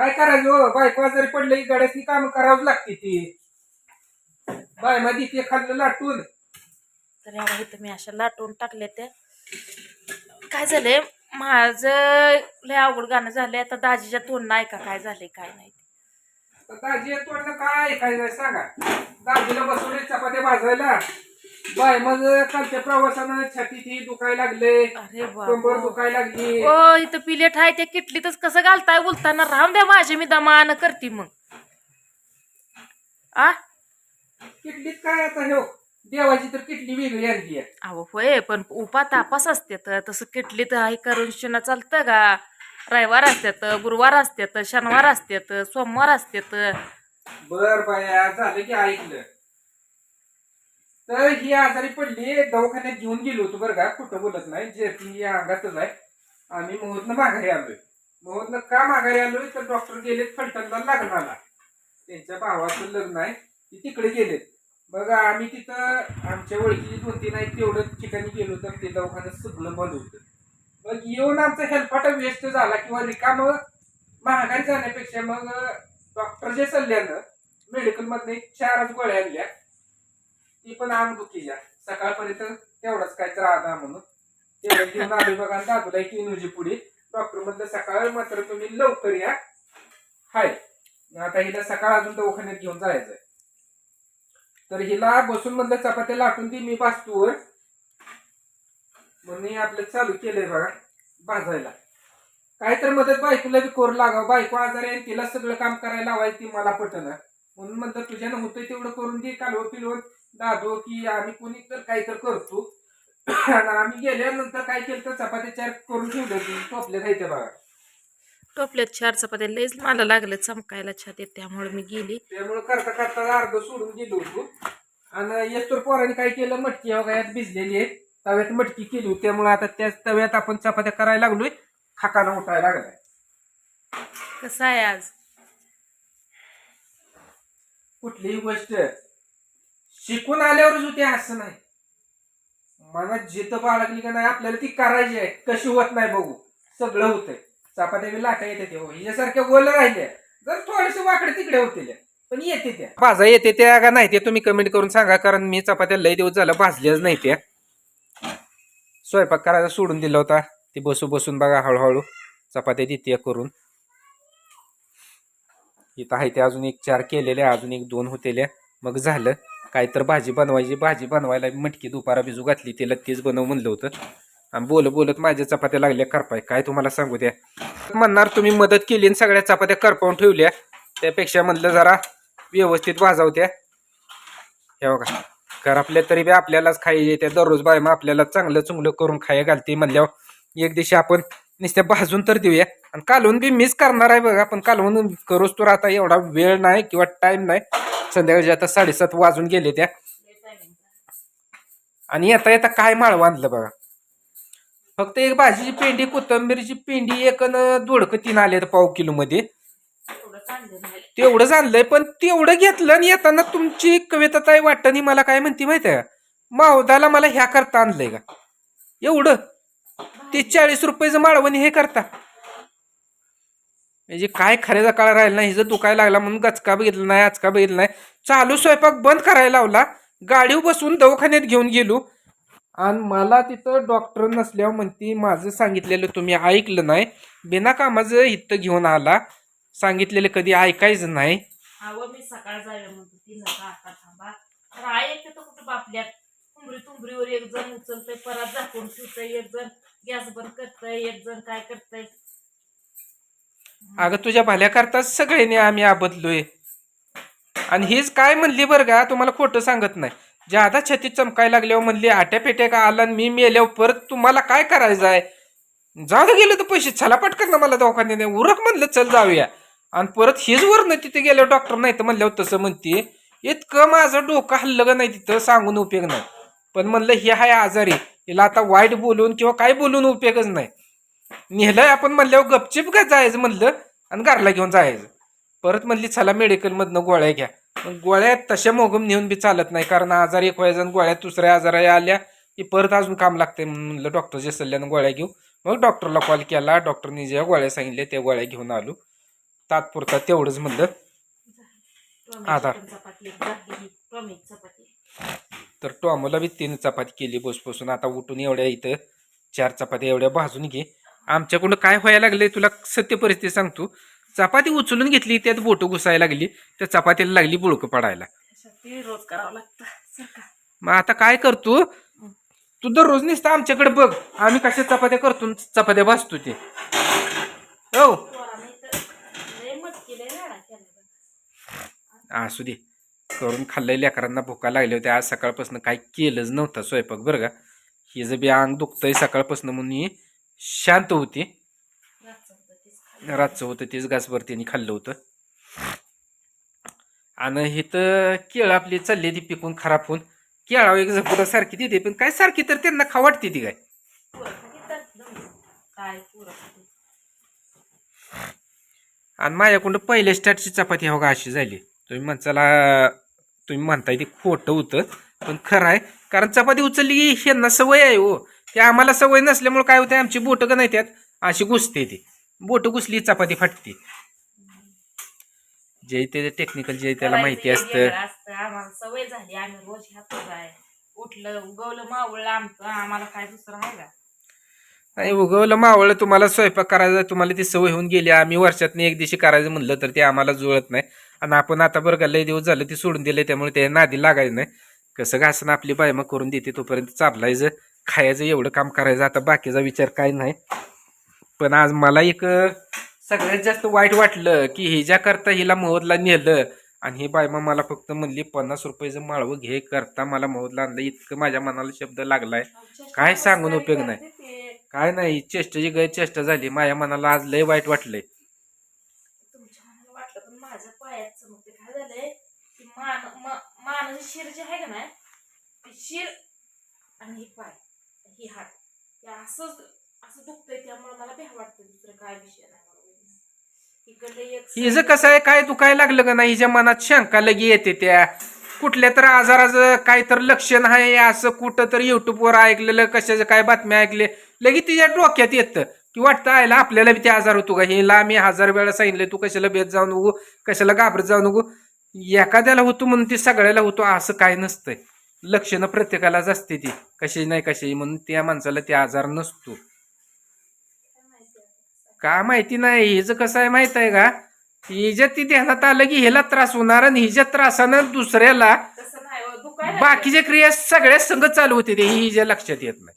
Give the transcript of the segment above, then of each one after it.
काय करायचं हो? बायको आजारी पडलं गड्याची काम करावंच लागते ती. बायमध्ये ते खाल्लं लाटून. तर एवढा इथं मी अशा लाटून टाकले ते. काय झालंय? माझं लय अवघड गाणं झालंय. आता दाजीच्या तोंड नाही का काय झालंय काय नाही. दाजी तोंडलं काय काय सांगा. दाजीला बसवले चपात्या भाजायला बाय मग कालच्या प्रवासानं छातीत ही दुखायला लागले अरे कंबर दुखायला लागली. ओ इथं पिलेट आहे त्या किटलीतच कसं घालताय बोलताना? राहून द्या माझे मी दमान करते मग. आ? किटलीत काय आता हे? देवाची तर किटली वेगळी आणली आहे. अहो होय पण उपा तापास असते तर तसं किटलीत हे करून शिना चालतं का? रविवार असतात गुरुवार असतात शनिवार असतात सोमवार असतात बर बाया झालं की ऐकलं. तर ही आजारी पडली दवाखान्यात घेऊन गेलो होतो बरं का कुठं बोलत नाही जे ही या अंगातच आहे आम्ही मोहतनं माघारी आलोय. मोहतनं का माघारी आलोय? तर डॉक्टर गेलेत फलटणला लग्नाला. त्यांच्या भावाचं लग्न आहे ते तिकडे गेलेत. बघा आम्ही तिथं आमच्या ओळखीची दोन तीन आहेत तेवढं ठिकाणी गेलो तर ते दवाखान्यात सगळं बंद होतं. मग येऊन आमचा हेल्पाटा वेस्ट झाला किंवा रिकाम महागाई जाण्यापेक्षा मग डॉक्टरच्या सल्ल्यानं मेडिकलमधनं एक चारच गोळ्या आणल्या. ती पण अंगदुखीच्या सकाळपर्यंत तेवढाच काय तर म्हणून. तेवढं घेऊन आलो बघा दादूला एक इनोजी पुढे. डॉक्टर मधलं सकाळ मात्र तुम्ही लवकर या. हाय. आता हिला सकाळ अजून दवाखान्यात घेऊन जायचंय. तर हिला बसून म्हणलं चपात्या लाटून ती मी बसतोवर म्हणून आपलं चालू केलंय बघा भाजायला. काय तर मदत बायकोला बी करू लागावं. बायको आजारी आहे तिला सगळं काम करायला लावायचं मला पटना म्हणून म्हणतात तुझ्यानं होतंय तेवढं करून दे कालवं पिलवं दादो की आम्ही कोणी तर काही तर करतो. आणि आम्ही गेल्यानंतर काय केलं तर चपात्या चार करून ठेवलं टोपल्या जायचं बघा. टोपल्यात चार चपात्या. लयच मला लागलं चमकायला छातीत त्यामुळे मी गेली. त्यामुळे करता करता अर्ध सोडून गेलो होतो. आणि येतोर पोराने काय केलं मटकी वगैरे भिजलेली आहे. तव्यात मटकी केली होती. त्यामुळे आता त्या तव्यात आपण चपात्या करायला लागलोय. खाकानं उठायला लागलाय. कसं आहे आज? कुठलीही गोष्ट. शिकून आल्यावरच होते असं नाही. मनात जिथं बाळगली का नाही आपल्याला ती करायची आहे. कशी होत नाही बघू. सगळं होतंय. चपात्या लाटा येते तेव्हा. हिच्यासारख्या गोल राहिल्या. जर थोडेसे वाकडे तिकडे होतील पण येते त्या. भाजा येते त्या का नाही ते तुम्ही कमेंट करून सांगा कारण मी चपात्या लय दिवस झालं भाजल्याच नाही त्या. स्वयंपाक करायला सोडून दिला होता. ती बसू बसून बघा हळूहळू चपात्या देते करून. इथं आहे ते अजून एक चार केलेल्या अजून एक दोन होतेल्या. मग झालं. काय तर भाजी बनवायची भाजी बनवायला मटकी दुपारा बिजू घातली तिला तीच बनव म्हणलं होतं. आणि बोलत बोलत माझ्या चपात्या लागल्या करपाय. काय तुम्हाला सांगू द्या. म्हणणार तुम्ही मदत केली आणि सगळ्या चपात्या करपावून ठेवल्या. त्यापेक्षा म्हणलं जरा व्यवस्थित भाजावत्या. हे बघा घर आपल्या तरी बी आपल्यालाच खाई त्या दररोज बाय मग आपल्याला चांगलं चुंगलं करून खाया घालते म्हणल्यावर एक दिवशी आपण नुसत्या भाजून तर देऊया. आणि कालवून बी मिस करणार आहे बघा पण कालवून करूच तर आता एवढा वेळ नाही किंवा टाइम नाही. संध्याकाळी आता साडेसात वाजून गेले त्या. आणि येता येता काय माळवं आणलं बघा. फक्त एक भाजीची पेंडी कोथंबीरची पेंडी एक अन दोडकं तीन आले पाव किलो मध्ये. तेवढंच आणलंय पण तेवढं घेतलं आणि येताना तुमची कविता कविताताई वाटणी मला काय म्हणते माहितीये आहे मावदाला मला ह्या करता आणलंय का? एवढं. ते चाळीस रुपयाचं माळवणी हे करता. म्हणजे काय खऱ्याचा काळ राहिला नाही हिचं दुखायला लागला म्हणून गचका बघितला नाही आचका बघितला नाही. चालू स्वयंपाक बंद करायला लावला. गाडीव बसून दवाखान्यात घेऊन गेलो. आणि मला तिथं डॉक्टर नसल्यावर म्हणती माझं सांगितलेलं तुम्ही ऐकलं नाही. बिना कामाचं इथं घेऊन आला. सांगितलेलं कधी ऐकायचं नाही. अहो मी सकाळ जाऊया म्हणतो ती नका आता थांबा. एक तर कुठं बापल्यात? तुंबरी तुंबरीवर एक जण उचलतय परत झाकून ठेवतंय एक जण. गॅस बंद करतय एक जण काय करतय? अगं तुझ्या भल्याकरताच सगळ्यांनी आम्ही आबदलोय. आणि हेच काय म्हणली बरं का तुम्हाला खोटं सांगत नाही. ज्यादा छती चमकायला लागल्यावर म्हणली आट्यापेट्या का आला आणि मी मेल्यावर परत तुम्हाला काय करायचं आहे? जाऊ दे गेलं तर पैसे. छला पटकन ना मला दवाखान्याने. उरक म्हणलं चल जाऊया. आणि परत हेच वरनं तिथे गेल्यावर डॉक्टर नाही तर म्हणल्यावर तसं म्हणते इतकं माझं डोकं हल्लं का नाही तिथं सांगून उपयोग नाही. पण म्हणलं हे आहे आजारी. हिला आता वाईट बोलून किंवा काय बोलून उपयोगच नाही. नेहलंय आपण म्हणल्यावर गपचिप का जायचं म्हणलं आणि घरला घेऊन जायचं. परत म्हणली चला मेडिकलमधनं गोळ्या घ्या. मग गोळ्या तशा मोगम नेऊन बी चालत नाही कारण आजार एक व्हायचा आणि गोळ्या दुसऱ्या आजारा आल्या की परत अजून काम लागते म्हणलं डॉक्टरच्या सल्ल्यानं गोळ्या घेऊ. मग डॉक्टरला कॉल केला डॉक्टरने ज्या गोळ्या सांगितल्या त्या गोळ्या घेऊन आलो. तात्पुरता तेवढंच म्हणलं. चपाती. तर टॉमोला बी तीन चपाती केली बसपासून. आता उठून एवढ्या इथं चार चपात्या एवढ्या भाजून घे. आमच्याकडून काय व्हायला लागले तुला सत्य परिस्थिती सांगतो. चपाती उचलून घेतली त्यात बोटं घुसायला लागली त्या चपातीला लागली बुळकं पडायला. रोज करावं लागतं मग आता काय करतो? तू दररोज नुसतं आमच्याकडे बघ आम्ही कशा चपात्या करतो चपात्या भाजतो ते. हो. असू दे. करून खाल्लंय लेकरांना भुका लागल्या होत्या आज सकाळपासून काही केलंच नव्हतं स्वयंपाक बरं का? हिचं बी अंग दुखतंय सकाळपासून म्हणून शांत होती. रातचं होतं तेच घासभर त्यांनी खाल्लं होतं. आणि हे तर केळं आपली चालली ती पिकून खराब होऊन. केळा एक झपुटा सारखी देते पण काय सारखी तर त्यांना खा वाटते ती काय. आणि माझ्याकडून पहिल्या स्टार्टची चपाती हो का अशी झाली. तुम्ही म्हणचाला तुम्ही म्हणताय ते खोटं होतं पण खरं आहे. कारण चपाती उचलली की ह्यांना सवय आहे हो. ते आम्हाला सवय नसल्यामुळे काय होते आमची बोटं का नाही त्यात अशी घुसते ती. बोटं घुसली चपाती फाटते. जे ते टेक्निकल जे त्याला माहिती असतं. आम्हाला सवय झाली आम्ही रोज उठलं उगवलं मावळलं आमचं. आम्हाला काय दुसरं का? नाही उगवलं मावळं तुम्हाला स्वयंपाक करायचा तुम्हाला ती सवय होऊन गेली. आम्ही वर्षातनं एक दिवशी करायचं म्हणलं तर ते आम्हाला जुळत नाही. आणि आपण आता बरं का लय दिवस झालं ते सोडून दिले त्यामुळे ते नादी लागायचं नाही. कसं घासणं आपली बायमा करून देते तोपर्यंत चाबलायचं खायचं एवढं काम करायचं. आता बाकीचा विचार काय नाही. पण आज मला एक सगळ्यात जास्त वाईट वाटलं की हिच्याकरता हिला मोहदला नेलं आणि ही बायमा मला फक्त म्हणली पन्नास रुपयाचं माळवं घे करता मला मोहदला आणलं. इतकं माझ्या मनाला शब्द लागलाय. काय सांगून उपयोग नाही. काय नाही चेष्टाची गै चेष्टा झाली. माझ्या मनाला आज लय वाईट वाटलंय. तुमच्या मनाला वाटलं पण माझ्या पायात चमकते काय झालंय की मान मानाची शिर जी आहे का नाही ती शिर आणि पाय. की हात हे असंच असं दुखतंय त्यामुळे मला भ्या वाटतं दुसरं काय विषय नाही हिचं कसं आहे काय दुखायला लागलं का नाही हिच्या मनात शंका लगी येते त्या. कुठल्या तर आजाराचं काय तर लक्षण आहे असं कुठं तर युट्यूबवर ऐकलेलं कशाचं काय बातम्या ऐकले लगेच तिच्या डोक्यात येतं. की वाटतं आयला आपल्याला बी ते आजार होतो का? हिला मी हजार वेळा सांगितलं तू कशाला बेत जाऊ नको कशाला घाबरत जाऊ नको? एखाद्याला होतो म्हणून ते सगळ्याला होतो असं काय नसतंय. लक्षणं प्रत्येकालाच असते ती. कशी नाही कशी म्हणून त्या माणसाला ते आजार नसतो. का माहिती नाही? हिचं कसं आहे माहीत आहे का? हिच्या ती ध्यानात आलं की ह्याला त्रास होणार आणि हिच्या त्रासानं दुसऱ्याला हो, बाकीच्या क्रिया सगळ्या संग चालू होते ते हिच्या लक्षात येत नाही.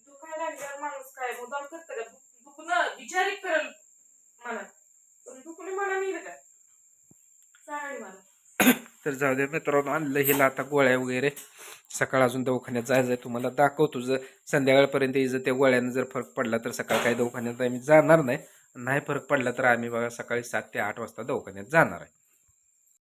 विचारिक करेल मनात. पण दुखणे मना नाही का? सांग मला. तर जाऊ दे मित्रांनो आणलं हिला आता गोळ्या वगैरे. सकाळ अजून दवाखान्यात जायचं आहे तुम्हाला दाखवतो जर संध्याकाळपर्यंत जर त्या गोळ्यानं जर फरक पडला तर सकाळ काही दवाखान्यात आम्ही जाणार नाही. नाही फरक पडला तर आम्ही बघा सकाळी सात ते आठ वाजता दवाखान्यात जाणार आहे.